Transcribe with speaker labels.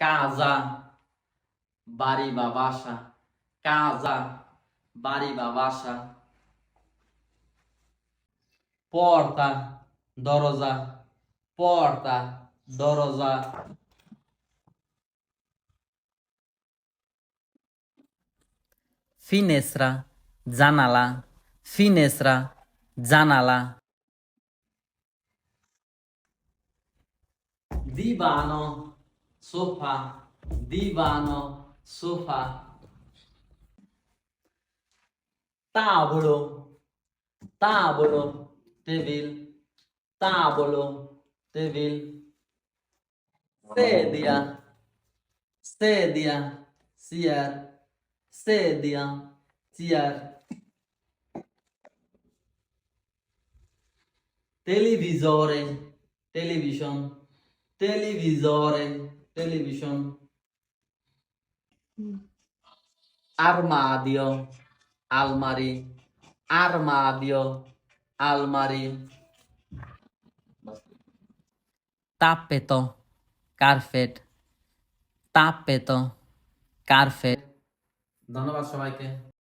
Speaker 1: Casa, বাড়ি বা বাসা কাজা বাড়ি বা বাসা পর্তা দরজা পর্তা দরজা finestra জানালা finestra জানালা Divano sofà divano sofà tavolo tavolo tevil tavolo tevil sedia sedia sier sedia sier. Televisore television televisore television armadio almari armadio almari tappeto carpet tappeto carpet ধন্যবাদ সবাইকে